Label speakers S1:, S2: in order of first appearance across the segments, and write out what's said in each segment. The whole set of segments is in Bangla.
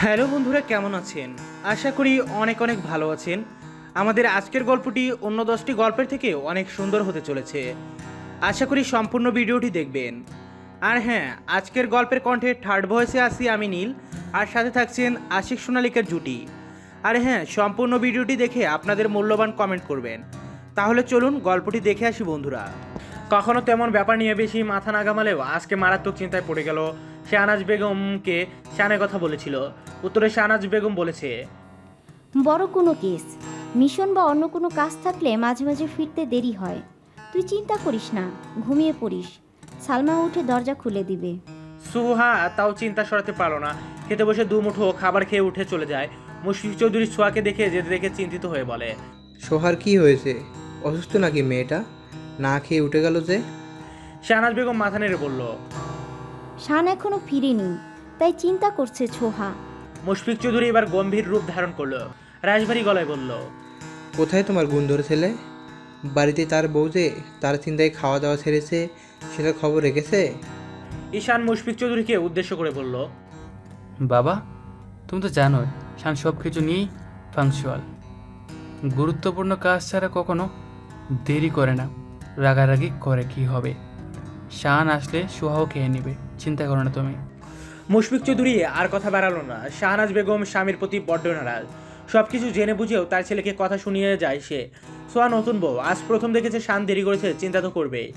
S1: হ্যালো বন্ধুরা, কেমন আছেন? আশা করি অনেক অনেক ভালো আছেন। আমাদের আজকের গল্পটি অন্য দশটি গল্পের থেকে অনেক সুন্দর হতে চলেছে। আশা করি সম্পূর্ণ ভিডিওটি দেখবেন। আর হ্যাঁ আজকের গল্পের কণ্ঠে থার্ড ভয়েসে আসি আমি নীল, আর সাথে থাকছেন আশিক সোনালিকের জুটি। আর হ্যাঁ সম্পূর্ণ ভিডিওটি দেখে আপনাদের মূল্যবান কমেন্ট করবেন। তাহলে চলুন গল্পটি দেখে আসি বন্ধুরা। কখনো তেমন ব্যাপার নিয়ে বেশি মাথা না ঘামালেও আজকে মারাত্মক চিন্তায় পড়ে গেল। শাহনাজ বেগমকে শানের কথা বলেছিল। উত্তরে শাহনাজ বেগম বলেছে
S2: বড় কোনো কেস মিশন বা অন্য কোনো কাজ থাকলে মাঝে মাঝে ফিরতে দেরি হয়। তুই চিন্তা করিস না ঘুমিয়ে পড়িস। সালমা উঠে দরজা খুলে দিবে।
S1: সুহা তাও চিন্তা সরাতে পারল না। খেতে বসে দু মুঠো খাবার খেয়ে উঠে চলে যায়। মুশফিক চৌধুরী সোয়াকে দেখে যেতে দেখে চিন্তিত হয়ে বলে
S3: সোহার কি হয়েছে? অসুস্থ নাকি মেয়েটা? না খেয়ে উঠে গেল যে?
S1: শাহনাজ বেগম মাথা নেড়ে বলল
S2: শান এখনও ফিরেনি তাই চিন্তা করছে ছোহা।
S1: মুশফিক চৌধুরী এবার গম্ভীর রূপ ধারণ করল। রাজবাড়ি গলায় বলল
S3: কোথায় তোমার গুন্দর ছেলে? বাড়িতে তার বউ যে তার চিন্তায় খাওয়া দাওয়া ছেড়েছে সেটার খবর রেখেছে?
S1: ঈশান মুশফিক চৌধুরীকে উদ্দেশ্য করে বলল
S4: বাবা তুমি তো জানোই শান সব কিছু নিয়েই ফাংশুয়াল গুরুত্বপূর্ণ কাজ ছাড়া কখনো দেরি করে না রাগারাগি করে কি হবে? শান আসলে সুহাও খেয়ে নেবে, চিন্তা করো না তুমি।
S1: মুশফিক চৌধুরী, আর কথা বাড়ালো না। শাহনাজ বেগম স্বামীর প্রতি বড্ড নারাজ। সব কিছু জেনে বুঝেও তার ছেলেকে কথা শুনিয়ে যায় সে। সোয়া নতুন বউ, আজ প্রথম দেখেছে শান দেরি করেছে, চিন্তা তো করবেই।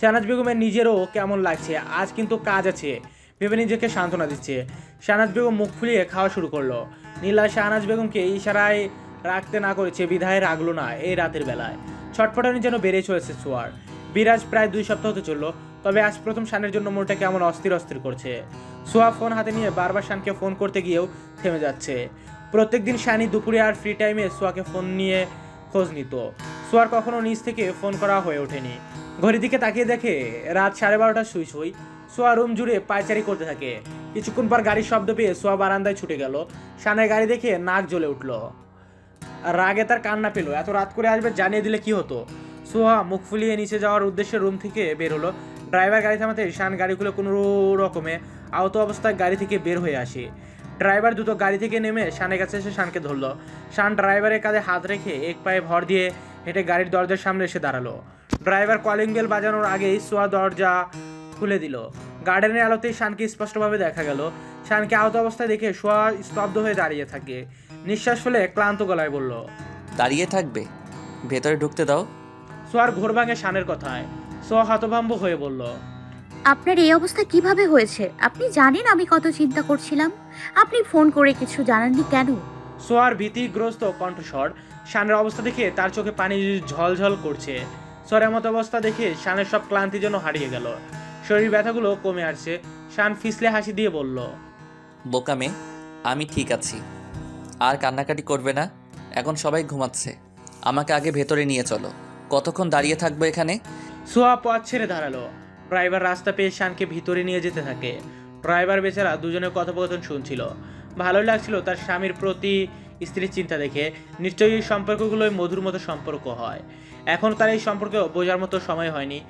S1: শাহনাজ বেগমের নিজেরও কেমন লাগছে, আজ কিন্তু কাজ আছে। ভেবে নিজেকে সান্ত্বনা দিচ্ছে। শাহনাজ বেগম মুখ ফুলিয়ে খাওয়া শুরু করল। নীলা শাহনাজ বেগমকে ইশারায় রাখতে না করেছে, বিধায় রাগলো না এই রাতের বেলায়। ছটফটানি যেন বেড়ে চলেছে সোয়ার। বিরাজ প্রায় দুই সপ্তাহ হতে চলল। তবে আজ প্রথম শানের জন্য মনটা কেমন অস্থির অস্থির করছে। সোয়া ফোন হাতে নিয়ে বারবার শানকে ফোন করতে গিয়েও থেমে যাচ্ছে। প্রত্যেকদিন শানি দুপুরে আর ফ্রি টাইমে সোয়াকে ফোন নিয়ে খোঁজ নিত। সোয়ার কখনো নিজ থেকে ফোন করা হয়ে ওঠেনি। ঘড়ির দিকে তাকিয়ে দেখে রাত সাড়ে বারোটা সুই সুই। সোয়া রুম জুড়ে পায়চারি করতে থাকে। কিছুক্ষণ পর গাড়ির শব্দ পেয়ে সোয়া বারান্দায় ছুটে গেল। শানের গাড়ি দেখে নাক জ্বলে উঠল। রাগে তার কান্না পেল। এত রাত করে আসবে জানিয়ে দিলে কি হতো? সোহা মুখ ফুলিয়ে নিচে যাওয়ার উদ্দেশ্যে রুম থেকে বের হলো। ড্রাইভার গাড়ি থামাতে শান গাড়ি খুলে কোনো রকমে আহত অবস্থায় গাড়ি থেকে বের হয়ে আসে। ড্রাইভার দুটো গাড়ি থেকে নেমে শানের কাছে এসে শানকে ধরলো। শান ড্রাইভারের কাঁধে হাত রেখে এক পায়ে ভর দিয়ে হেঁটে গাড়ির দরজার সামনে এসে দাঁড়াল। ড্রাইভার কলিং বেল বাজানোর আগেই সোয়া দরজা খুলে দিল। গার্ডেনের আলোতেই শানকে স্পষ্টভাবে দেখা গেল। শানকে আহত অবস্থায় দেখে সোয়া স্তব্ধ হয়ে দাঁড়িয়ে থাকে। নিঃশ্বাস ফেলে ক্লান্ত গলায় বলল,
S5: দাঁড়িয়ে থাকবে। ভেতরে ঢুকতে দাও।
S1: সোয়ার ঘোর ভাঙে শানের কথায়। সোয়া হতভম্ব হয়ে বলল
S6: আপনার এই অবস্থা কীভাবে হয়েছে? আপনি জানেন আমি কত চিন্তা করছিলাম? আপনি ফোন করে কিছু জানাননি কেন?
S1: সোয়ার ভীতিগ্রস্ত কণ্ঠস্বর শানের অবস্থা দেখে তার চোখে পানি ঝলঝল করছে। সোয়ার মতো অবস্থা দেখে শানের সব ক্লান্তি যেন হারিয়ে গেল। শরীর ব্যথাগুলো কমে আসছে। শান ফিসলে হাসি দিয়ে বলল
S5: বোকামে আমি ঠিক আছি। আর কান্নাকাটি করবে না। এখন সবাই ঘুমাচ্ছে। আমাকে আগে ভেতরে নিয়ে চলো। কতক্ষণ দাঁড়িয়ে থাকব এখানে?
S1: সোয়া পথ ছেড়ে দাঁড়াল। ড্রাইভার রাস্তা পেয়ে শানকে ভিতরে নিয়ে যেতে থাকে। ড্রাইভার বেচারা দুজনের কথোপকথন শুনছিল। ভালোই লাগছিল তার স্বামীর প্রতি স্ত্রীর চিন্তা দেখে। নিশ্চয়ই এই সম্পর্কগুলোই মধুর মতো সম্পর্ক হয়। এখন তার এই সম্পর্কে বোঝার মতো সময় হয়নি।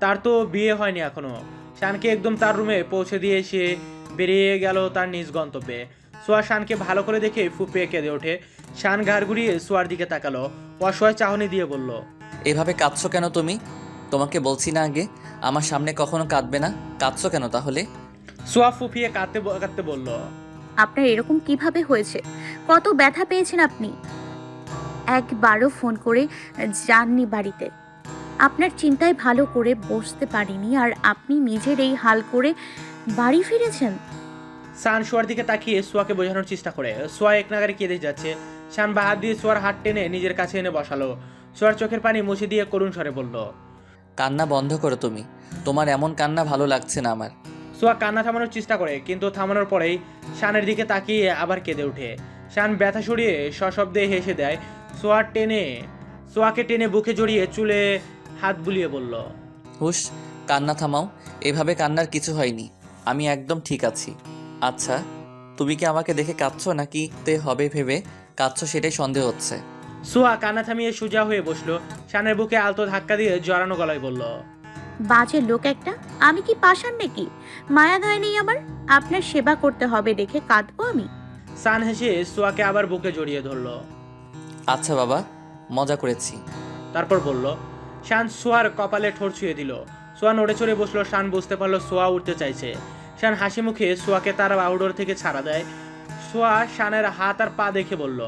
S1: তার তো বিয়ে হয়নি এখনও। শানকে একদম তার রুমে পৌঁছে দিয়ে এসে বেরিয়ে গেল তার নিজ গন্তব্যে। সোয়া শানকে ভালো করে দেখে ফুপিয়ে কেঁদে ওঠে। শান ঘাড় ঘুরিয়ে সোয়ার দিকে তাকালো। অসহায় চাহনি দিয়ে বলল
S5: এভাবে কাঁদছো কেন তুমি? তোমাকে বলছি না আগে। আমার সামনে কখনো কাঁদবে না। কাঁদছো কেন তাহলে?
S1: সোয়া ফুপিয়ে কাঁদতে কাঁদতে বলল
S6: আপনার এরকম কীভাবে হয়েছে? কত ব্যথা পেয়েছেন আপনি? একবারও ফোন করে যাননি বাড়িতে। আপনার চিন্তায় ভালো করে বসতে পারিনি আর আপনি নিজের এই হাল করে বাড়ি ফিরেছেন?
S1: শান সোয়ার দিকে তাকিয়ে সোয়াকে বোঝানোর চেষ্টা করে। সোয়া এক নাগারে কেঁদে যাচ্ছে। শান বা হাত দিয়ে সোয়ার হাত টেনে নিজের কাছে এনে বসালো। সোয়ার চোখের পানি মুছে দিয়ে করুণ স্বরে বলল
S5: কান্না বন্ধ করো তুমি। তোমার এমন কান্না ভালো লাগছে না আমার।
S1: সোয়া কান্না থামানোর চেষ্টা করে কিন্তু থামানোর পরেই শানের দিকে তাকিয়ে আবার কেঁদে ওঠে। শান ব্যথা সরিয়ে সশব্দে হেসে দেয় সোয়া টেনে সোয়াকে টেনে বুকে জড়িয়ে চুলে হাত বুলিয়ে বলল
S5: হুশ কান্না থামাও এভাবে কান্নার কিছু হয়নি। আমি একদম ঠিক আছি। আচ্ছা তুমি কি আমাকে দেখে কাঁদছো নাকি তে হবে ভেবে? কাঁদছো সেটাই সন্দেহ হচ্ছে।
S1: সোয়া কান্না থামিয়ে সোজা হয়ে বসল। শানের বুকে আলতো ধাক্কা দিয়ে জড়ানো গলায় বলল
S6: বাজে লোক একটা আমি কি পাশান নাকি? মায়া দয় নেই আমার আপনার সেবা করতে হবে দেখে কাঁদবো আমি।
S1: সান হেসে সোয়াকে আবার বুকে জড়িয়ে ধরলো।
S5: আচ্ছা বাবা মজা করেছি।
S1: তারপর বলল শান সোয়ার কপালে ঠোঁট ছুঁয়ে দিল। সোয়া নড়ে চড়ে বসল শান বুঝতে পারল সোয়া উঠতে চাইছে। শান হাসি মুখে সোয়াকে তার আউডোর থেকে ছাড়া দেয়। সোয়া শানের হাত আর পা দেখে বলল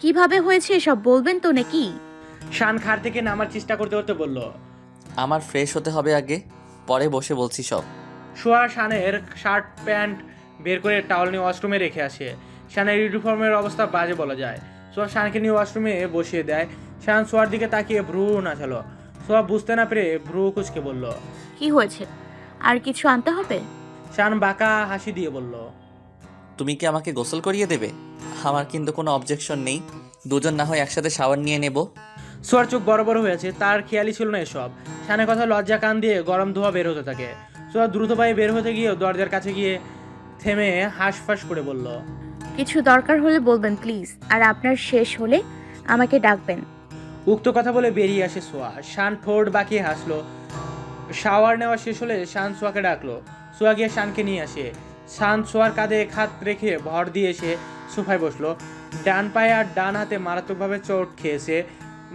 S6: কীভাবে হয়েছে এসব বলবেন তো নাকি?
S1: শান খার থেকে নামার চেষ্টা করতে করতে বলল
S5: আমার ফ্রেশ হতে হবে আগে পরে বসে বলছি সব।
S1: সোয়া শানের শার্ট প্যান্ট বের করে টাওয়াল নিয়ে ওয়াশরুমে রেখে আসে। শানের ইউনিফর্মের অবস্থা বাজে বলা যায়। সোয়া শানকে নিয়ে ওয়াশরুমে বসিয়ে দেয়। শান সোয়ার দিকে তাকিয়ে ভ্রু নাচালো। সোয়া বুঝতে না পেরে ভ্রু কুচকে বলল
S6: কি হয়েছে? আর কিছু আনতে হবে?
S1: শান বাঁকা হাসি দিয়ে বলল
S5: তুমি কি আমাকে গোসল করিয়ে দেবে? আমার কিন্তু কোনো অবজেকশন নেই। দুজন না হয় একসাথে শাওয়ার নিয়ে নেব।
S1: সোয়ার চোখ বড় বড় হয়েছে তার খেয়ালই ছিল না এসব। শানের কথা লজ্জা কান দিয়ে গরম ধোয়া বের হতে থাকে। সোয়া দ্রুত পায়ে বের হতে গিয়ে দরজার কাছে গিয়ে থেমে হাঁসফাঁস করে বলল
S6: কিছু দরকার হলে বলবেন প্লিজ আর আপনার শেষ হলে আমাকে ডাকবেন।
S1: উক্ত কথা বলে বেরিয়ে আসে সোয়া। শান ঠোঁট বাঁকিয়ে হাসলো। শাওয়ার নেওয়া শেষ হলে শান সোয়াকে ডাকলো। সোয়া গিয়ে শানকে নিয়ে আসে। শান সোয়ার কাঁধে খাত রেখে ভর দিয়ে এসে সোফায় বসল। ডান পায়ে আর ডান হাতে মারাত্মকভাবে চোট খেয়েছে।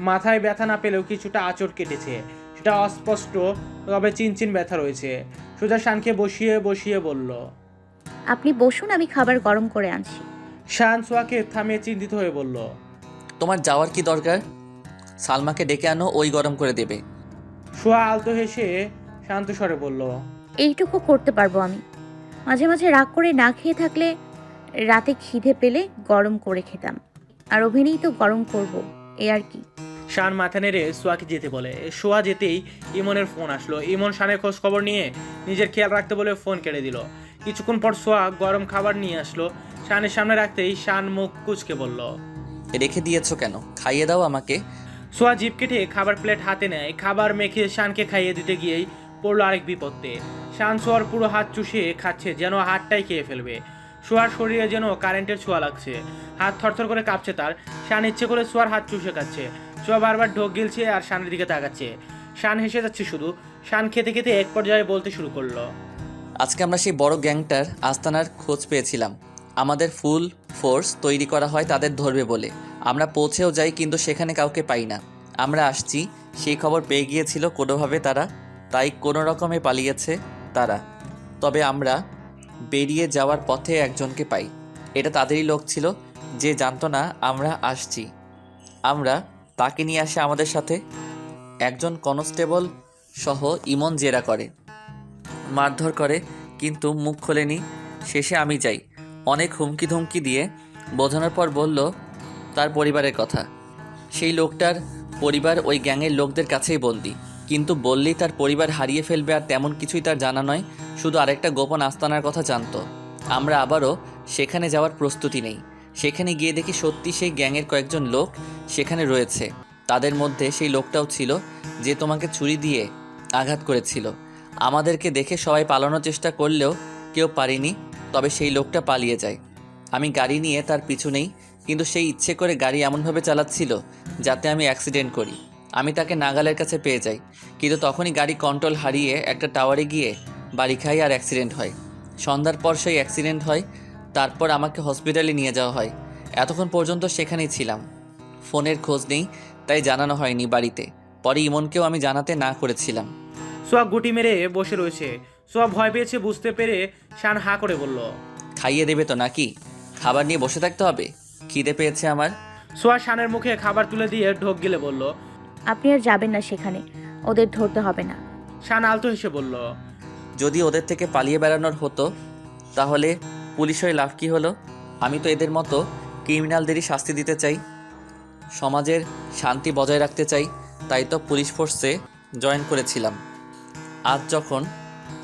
S1: মাথায় ব্যথা না পেলেও কিছুটা আঁচড় কেটেছে। সেটা অস্পষ্ট তবে চিনচিন ব্যথা রয়েছে। সোজা শানকে বসিয়ে বসিয়ে বলল
S6: আপনি বসুন আমি খাবার গরম করে আনছি।
S1: শান সোয়াকে থামিয়ে চিন্তিত হয়ে বলল
S5: তোমার যাওয়ার কি দরকার? সালমাকে ডেকে আনো ওই গরম করে দেবে।
S1: সোয়া আলতো হেসে শান্ত স্বরে বলল
S6: এইটুকু করতে পারব আমি। মাঝে মাঝে রাগ করে না খেয়ে থাকলে রাতে খিদে পেলে গরম করে খেতাম। আর অভিনয় তো গরম করব এ আর কি।
S1: শান মাথা নেড়ে সোয়াকে যেতে বলে। সোয়া যেতেই ইমনের ফোন আসলো। ইমন শানের খোঁজ খবর নিয়ে নিজের খেয়াল রাখতে বলে ফোন কেড়ে দিল। কিছুক্ষণ পর সোয়া গরম খাবার নিয়ে আসলো। শানের সামনে রাখতেই শান মুখ কুচকে বলল
S5: রেখে দিয়েছ কেন? খাইয়ে দাও আমাকে।
S1: সোয়া জিপ কেটে খাবার প্লেট হাতে নেয়। খাবার মেখে শানকে খাইয়ে দিতে গিয়েই পড়ল আরেক বিপত্তে। শান সোয়ার পুরো হাত চুষে খাচ্ছে, যেন হাতটাই খেয়ে ফেলবে। সোয়ার শরীরে যেন কারেন্টের ছোঁয়া লাগছে। হাত থরথর করে কাঁপছে তার। শান ইচ্ছে করে সোয়ার হাত চুষে খাচ্ছে। সোয়া বারবার ঢোক গিলছে আর শানের দিকে তাকাচ্ছে। শান হেসে যাচ্ছে শুধু। শান খেতে খেতে এক পর্যায়ে বলতে শুরু করল,
S5: আজকে আমরা সেই বড় গ্যাংটার আস্তানার খোঁজ পেয়েছিলাম। আমাদের ফুল ফোর্স তৈরি করা হয় তাদের ধরবে বলে। আমরা পৌঁছেও যাই, কিন্তু সেখানে কাউকে পাই না। আমরা আসছি। সেই খবর পেয়ে গিয়েছিল কোনোভাবে তারা। তাই কোনো রকমে পালিয়েছে। তারা। তবে আমরা বেরিয়ে যাওয়ার পথে একজনকে পাই। এটা তাদেরই লোক ছিল, যে জানতো না আমরা আসছি। আমরা তাকে নিয়ে আসে আমাদের সাথে। একজন কনস্টেবল সহ ইমন জেরা করে। মারধর করে, কিন্তু মুখ খোলেনি। শেষে আমি যাই। অনেক হুমকি ধুমকি দিয়ে বোঝানোর পর বলল, তার পরিবারের কথা। সেই লোকটার পরিবার ওই গ্যাংয়ের লোকদের কাছেই বন্দি। কিন্তু বললেই তার পরিবার হারিয়ে ফেলবে আর তেমন কিছুই তার জানা নয়, শুধু আরেকটা গোপন আস্তানার কথা জানতো। আমরা আবারও সেখানে যাওয়ার প্রস্তুতি নেই। সেখানে গিয়ে দেখি সত্যি সেই গ্যাংয়ের কয়েকজন লোক সেখানে রয়েছে। তাদের মধ্যে সেই লোকটাও ছিল যে তোমাকে ছুরি দিয়ে আঘাত করেছিল। আমাদেরকে দেখে সবাই পালানোর চেষ্টা করলেও কেউ পারেনি, তবে সেই লোকটা পালিয়ে যায়। আমি গাড়ি নিয়ে তার পিছু নেই, কিন্তু সেই ইচ্ছে করে গাড়ি এমনভাবে চালাচ্ছিল যাতে আমি অ্যাক্সিডেন্ট করি। আমি তাকে নাগালের কাছে পেয়ে যাই। কিন্তু তখনই গাড়ি কন্ট্রোল হারিয়ে একটা টাওয়ারে গিয়ে বাড়ি খাই আর অ্যাক্সিডেন্ট হয়। সন্ধ্যার পর সেই অ্যাক্সিডেন্ট হয় তারপর আমাকে হসপিটালে নিয়ে যাওয়া হয়। এতক্ষণ পর্যন্ত সেখানেই ছিলাম। ফোনের খোঁজ নেই তাই জানানো হয়নি বাড়িতে। পরে ইমনকেও আমি জানাতে না করেছিলাম।
S1: সোয়া গুটি মেরে বসে রয়েছে। সোয়া ভয় পেয়েছে বুঝতে পেরে শান হা করে বলল
S5: খাইয়ে দেবে তো নাকি? খাবার নিয়ে বসে থাকতে হবে? খিদে পেয়েছে আমার।
S1: সোয়া শানের মুখে খাবার তুলে দিয়ে ঢোক গিলে বলল
S6: আপনি আর যাবেন না সেখানে। ওদের ধরতে হবে না।
S1: শান আলতো হেসে বলল
S5: যদি ওদের থেকে পালিয়ে বেড়ানোর হতো তাহলে পুলিশ হয়ে লাভ কী হলো? আমি তো এদের মতো ক্রিমিনালদেরই শাস্তি দিতে চাই। সমাজের শান্তি বজায় রাখতে চাই তাই তো পুলিশ ফোর্সে জয়েন করেছিলাম। আজ যখন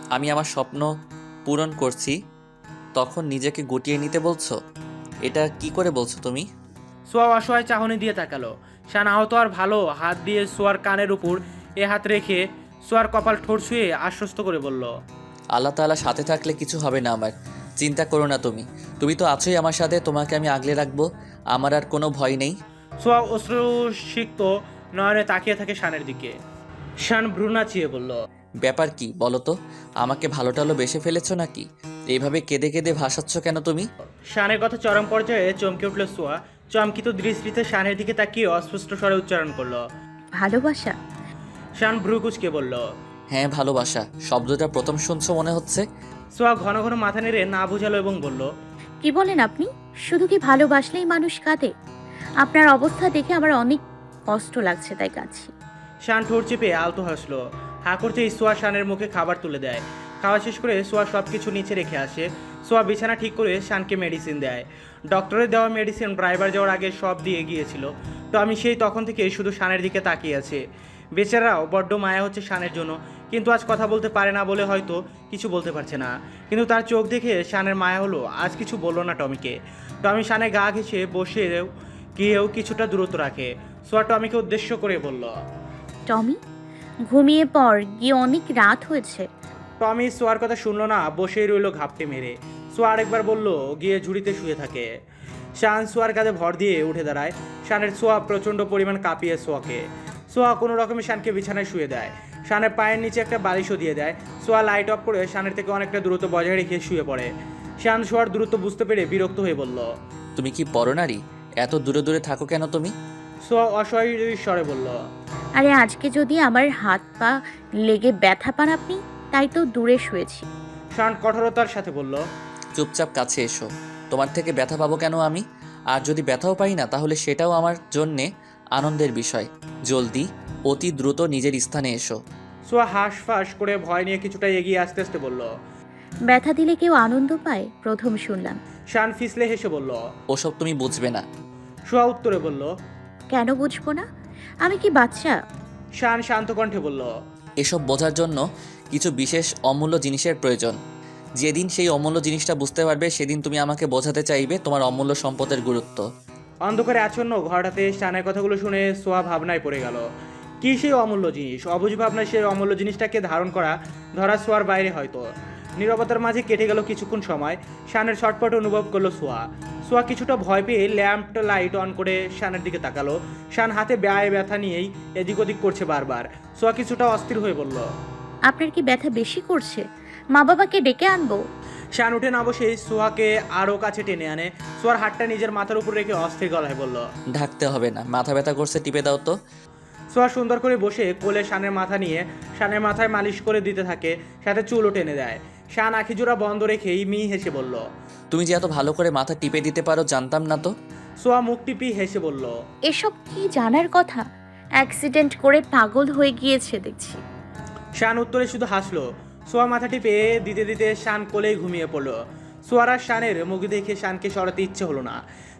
S5: আমি আমার স্বপ্ন পূরণ করছি তখন নিজেকে গুটিয়ে নিতে বলছো? এটা কি করে বলছো তুমি?
S1: সোয়া অসহায় চাহনি দিয়ে তাকালো। শান আহত আর ভালো হাত দিয়ে সোয়ার কানের উপর এ হাত রেখে সোয়ার কপাল ঠোঁট ছুঁয়ে আশ্বস্ত করে বলল
S5: আল্লাহ তাআলা সাথে থাকলে কিছু হবে না আমার। চিন্তা করো না তুমি। তুমি তো আছোই আমার সাথে তোমাকে আমি আগলে রাখব। আমার আর কোনো ভয় নেই।
S1: সোয়া অশ্রুসিক্ত নয়নে তাকিয়ে থাকে শানের দিকে। শান ভ্রু নাচিয়ে বলল
S5: ব্যাপার কি বলো তো? আমাকে ভালো টালো বেসে ফেলেছো নাকি? এইভাবে কেঁদে কেঁদে ভাসাচ্ছ কেন তুমি?
S1: শানের কথা চরম পর্যায়ে চমকে উঠল সোয়া চমকিত দৃষ্টিতে শানের দিকে তাকিয়ে অস্পষ্ট স্বরে উচ্চারণ করল।
S6: ভালোবাসা?
S1: শান ভ্রু কুচকে বলল
S5: হ্যাঁ ভালোবাসা। শব্দটা প্রথম শুনছো মনে হচ্ছে?
S1: সোয়া ঘন ঘন মাথা নেড়ে না বুঝালো এবং বলল
S6: কি বলেন আপনি? শুধু কি ভালোবাসলেই মানুষ কাঁদে? আপনার অবস্থা দেখে আমার অনেক কষ্ট লাগছে তাই কাঁদছি।
S1: শান ঠোঁট চেপে আলতো হাসলো। হা করতেই সোয়া শানের মুখে খাবার তুলে দেয়। খাওয়া শেষ করে সোয়া সব কিছু নিচে রেখে আসে। সোয়া বিছানা ঠিক করে শানকে মেডিসিন দেয়। ডক্টরের দেওয়া মেডিসিন ড্রাইভার যাওয়ার আগে সব দিয়ে গিয়েছিল তো আমি সেই তখন থেকে শুধু শানের দিকে তাকিয়ে আছে। বেচারাও বড্ড মায়া হচ্ছে শানের জন্য কিন্তু আজ কথা বলতে পারে না বলে হয়তো কিছু বলতে পারছে না। কিন্তু তার চোখ দেখে শানের মায়া হলো আজ কিছু বলল না টমিকে। টমি শানে গা ঘেঁষে বসে গিয়েও কিছুটা দূরত্ব রাখে। সোয়া টমিকে উদ্দেশ্য করে বলল
S6: টমি ঘুমিয়ে পর গিয়ে অনেক রাত হয়েছে।
S1: টমি সোয়ার কথা শুনলো না বসেই রইল ঘাপটে মেরে। সোয়া আরেকবার বলল গিয়ে ঝুড়িতে শুয়ে থাকে। শান সোয়ার কাঁধে ভর দিয়ে উঠে দাঁড়ায়। শানের সোয়া প্রচণ্ড পরিমাণ কাঁপিয়ে সোয়াকে। সোয়া কোনো রকমে শানকে বিছানায় শুয়ে দেয়। শানের পায়ের নিচে একটা বালিশও দিয়ে দেয়। সোয়া লাইট অফ করে শানের থেকে অনেকটা দূরত্ব বজায় রেখে শুয়ে পড়ে। শান সোয়ার দূরত্ব বুঝতে পেরে বিরক্ত হয়ে বলল
S5: তুমি কি পরনারী এত দূরে দূরে থাকো কেন তুমি?
S1: সোয়া অসহায় স্বরে বলল
S6: আরে আজকে যদি আমার হাত পা লেগে ব্যথা পান আপনি তাই তো দূরে শুয়েছি।
S1: শান কঠোরতার সাথে বলল
S5: চুপচাপ কাছে এসো। তোমার থেকে ব্যথা পাবো কেন আমি? আর যদি ব্যথাও পাই না তাহলে সেটাও আমার জন্যে আনন্দের বিষয়। জলদি অতি দ্রুত নিজের স্থানে এসো।
S1: সোয়া হাঁস ফাঁস করে ভয় নিয়ে কিছুটা এগিয়ে আস্তে আস্তে বলল
S6: ব্যথা দিলে কেউ আনন্দ পায়? প্রথম শুনলাম।
S1: শান ফিসলে হেসে বলল
S5: ওসব তুমি বুঝবে না।
S1: সোয়া উত্তরে বলল
S6: কেন বুঝব না? আমি কি বাচ্চা?
S1: শান শান্ত কণ্ঠে বলল
S5: এসব বোঝার জন্য কিছু বিশেষ অমূল্য জিনিসের প্রয়োজন। যেদিন সেই অমূল্য জিনিসটা বুঝতে পারবে সেদিন তুমি আমাকে বোঝাতে চাইবে তোমার অমূল্য সম্পদের গুরুত্ব।
S1: অন্ধকারে আচ্ছন্ন ঘরটাতে শানের কথাগুলো শুনে সোয়া ভাবনায় পড়ে গেল। কি সেই অমূল্য জিনিস? অবুঝ ভাবনায় সেই অমূল্য জিনিসটাকে ধারণ করা ধরা সোয়ার বাইরে হয়তো। নীরবতার মাঝে কেটে গেল কিছুক্ষণ সময়। শানের ছটপট অনুভব করল সোয়া। সোয়া কিছুটা ভয় পেয়ে ল্যাম্পটা লাইট অন করে শানের দিকে তাকালো। শান হাতে ব্যয় ব্যথা নিয়েই এদিক ওদিক করছে বারবার। সোয়া কিছুটা অস্থির হয়ে বলল
S6: আপনার কি ব্যথা বেশি করছে? মা বাবাকে ডেকে আনব।
S1: শান উঠে না বসে সোয়াকে আরও কাছে টেনে আনে। সোয়ার হাতটা নিজের মাথার উপর রেখে অস্থির গলায় বলল
S5: ঢাকতে হবে না মাথা ব্যথা করছে টিপে দাও তো।
S1: সোয়া সুন্দর করে বসে কোলে শানের মাথা নিয়ে শানের মাথায় মালিশ করে দিতে থাকে সাথে চুলও টেনে দেয়। শান আখিজোড়া বন্ধ রেখেই মি হেসে বলল
S5: তুমি যে এত ভালো করে মাথা টিপে দিতে পারো জানতাম না তো।
S1: সোয়া মুখ টিপি হেসে বলল
S6: এসব কি জানার কথা? অ্যাক্সিডেন্ট করে পাগল হয়ে গিয়েছে দেখছি।
S1: শান উত্তরে শুধু হাসলো সোয়া মাথা টিপে দিতে দিতে শান কোলেই ঘুমিয়ে পড়ল। সোয়ার শানের মুখ দেখে শানকে সরাতে ইচ্ছে হলো না।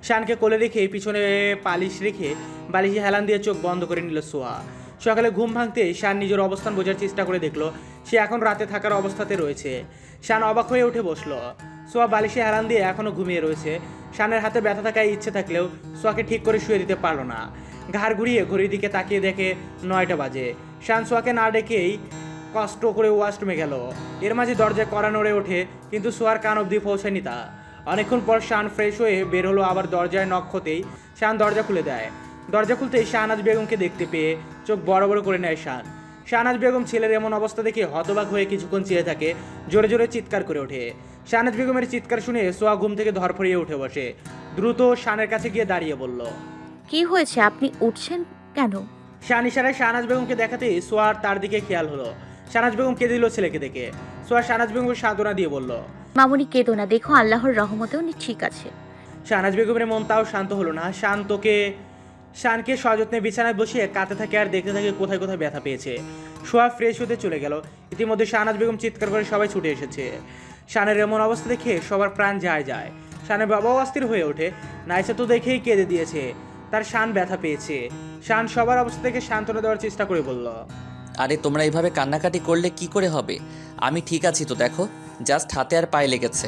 S1: শানকে কোলে রেখে পিছনে পালিশ রেখে বালিশে হেলান দিয়ে চোখ বন্ধ করে নিল সোয়া। সকালে ঘুম ভাঙতে শান নিজের অবস্থান বোঝার চেষ্টা করে দেখল, সে এখন রাতে থাকার অবস্থাতে রয়েছে। শান অবাক হয়ে উঠে বসল। সোয়া বালিশে হেলান দিয়ে এখনও ঘুমিয়ে রয়েছে। শানের হাতে ব্যথা থাকায় ইচ্ছে থাকলেও সোয়াকে ঠিক করে শুয়ে দিতে পারল না। ঘাড় ঘুরিয়ে ঘড়ির দিকে তাকিয়ে দেখে নয়টা বাজে। শান সোয়াকে না ডেকেই কষ্ট করে ওয়াশরুমে গেল। এর মাঝে দরজায় কড়া নড়ে ওঠে কিন্তু সোয়ার কান অবধি পৌঁছায়নি তা। অনেকক্ষণ পর শান ফ্রেশ হয়ে বের হলো আবার দরজায় নখ হতেই। শান দরজা খুলে দেয়। দরজা খুলতেই শাহনাজ বেগমকে দেখতে পেয়ে চোখ বড় বড় করে নেয় শান। শাহনাজ বেগম ছেলের এমন অবস্থা দেখে হতবাক হয়ে কিছুক্ষণ চেয়ে থাকে জোরে জোরে চিৎকার করে ওঠে। শাহনাজ বেগমের চিৎকার শুনে সোয়া ঘুম থেকে ধরফড়িয়ে উঠে বসে। দ্রুত শানের কাছে গিয়ে দাঁড়িয়ে বলল
S6: কি হয়েছে? আপনি উঠছেন কেন?
S1: শান ইশারায় শাহনাজ বেগমকে দেখাতেই সোয়ার তার দিকে খেয়াল হলো। শাহনাজ বেগম কেঁদে দিল ছেলেকে দেখে? সোয়া শাহনাজ বেগমকে সান্ত্বনা দিয়ে বলল
S6: মামুনি কেঁদো না দেখো আল্লাহর রহমতে উনি ঠিক আছে।
S1: শাহনাজ বেগমের মন তাও শান্ত হলো না। শান্তকে শানকে সযত্নে বিছানায় বসিয়ে কাঁদতে থাকে আর দেখতে থাকে কোথায় কোথায় ব্যথা পেয়েছে। সোয়া ফ্রেশ হতে চলে গেল। ইতিমধ্যে শাহনাজ বেগম চিৎকার করে সবাই ছুটে এসেছে। শানের এমন অবস্থা দেখে সবার প্রাণ যায় যায়। শানের বাবাও অস্থির হয়ে ওঠে। নাইসা তো দেখেই কেঁদে দিয়েছে। তার শান ব্যথা পেয়েছে। শান সবার অবস্থা থেকে সান্ত্বনা দেওয়ার চেষ্টা করে বলল
S5: আরে তোমরা এইভাবে কান্নাকাটি করলে কি করে হবে? আমি ঠিক আছি তো দেখো। জাস্ট হাতে আর পায়ে লেগেছে।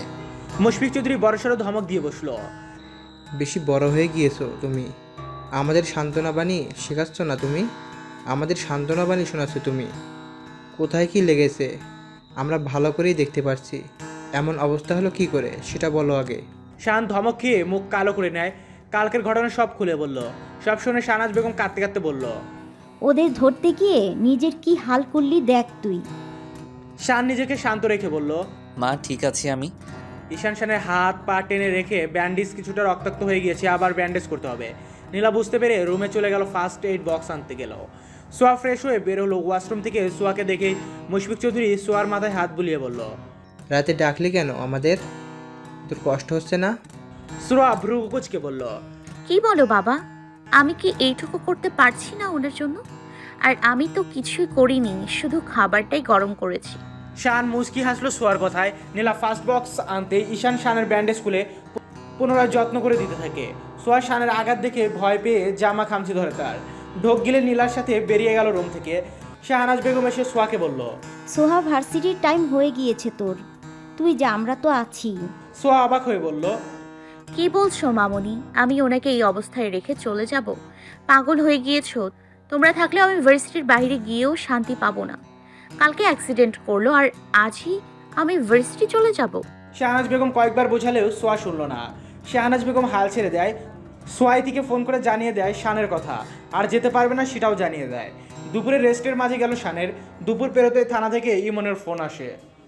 S1: মুশফিক চৌধুরী বড় বড়সড় ধমক দিয়ে বসল।
S3: বেশি বড় হয়ে গিয়েছো তুমি। আমাদের সান্ত্বনা বাণী শেখাচ্ছ না তুমি? আমাদের সান্ত্বনা বাণী শোনাচ্ছ তুমি। কোথায় কি লেগেছে? আমরা ভালো করেই দেখতে পাচ্ছি এমন অবস্থা হলো কি করে? সেটা বলো আগে।
S1: শান ধমক খেয়ে মুখ কালো করে নেয়। কালকের ঘটনা সব খুলে বলল। সব শুনে শাহনাজ বেগম কাঁদতে কাঁদতে বলল।
S2: ওদের ধরতে গিয়ে নিজের কি হাল করলি দেখ তুই।
S1: শান নিজেকে শান্ত রেখে বলল
S5: মা ঠিক আছি আমি।
S1: ঈশান শানের হাত পা টেনে রেখে ব্যান্ডেজ কিছুটা রক্তাক্ত হয়ে গিয়েছে আবার ব্যান্ডেজ করতে হবে। নীলা বুঝতে পেরে রুমে চলে গেল ফার্স্ট এইড বক্স আনতে গেল। সোয়া ফ্রেশ হয়ে বের হলো ওয়াশরুম থেকে সোয়াকে দেখে মুশফিক চৌধুরী সোয়ার মাথায় হাত বুলিয়ে বলল
S3: রাতে ডাকলি কেন আমাদের? তোর কষ্ট হচ্ছে না?
S1: সোয়া ভ্রু কুচকে বলল
S6: কি বলো বাবা? আমি কি এইটুকু করতে পারছি না ওনার জন্য? আর আমি তো কিছুই করিনি শুধু খাবারটাই গরম করেছি।
S1: শান মুচকি হাসলো সোয়ার কথায়। নীলা ফার্স্ট বক্স আনতে ঈশান শানের ব্যান্ডেজ খুলে পুনরায় যত্ন করে দিতে থাকে। সোয়া শানের আঘাত দেখে ভয় পেয়ে জামা খামচি ধরে তার। ঢোক গিলে নীলার সাথে বেরিয়ে গেল রুম থেকে। শাহনাজ বেগম এসে সোয়াকে বলল
S2: সোহা ভার্সিটির টাইম হয়ে গিয়েছে তোর। তুই যা আমরা তো আছি।
S1: সোয়া অবাক হয়ে বলল
S6: কি বলছো, মামনি? আমি ওনাকে এই অবস্থায় রেখে চলে যাব। পাগল হয়ে গিয়েছো। তোমরা থাকলে আমি ভার্সিটির বাইরে গিয়েও শান্তি পাবো না। কালকে অ্যাক্সিডেন্ট করল আর আজই আমি ভার্সিটি চলে যাব।
S1: শাহনাজ বেগম কয়েকবার বোঝালেও সোয়া শুনল না। শাহনাজ বেগম হাল ছেড়ে দেয়, সোয়াইতিকে ফোন করে জানিয়ে দেয় শানের কথা। আর যেতে পারবে না সেটাও জানিয়ে দেয়। দুপুরে রেস্টের মাঝে গেল শানের। দুপুর পেরোতে থানা থেকে ইমনের ফোন আসে।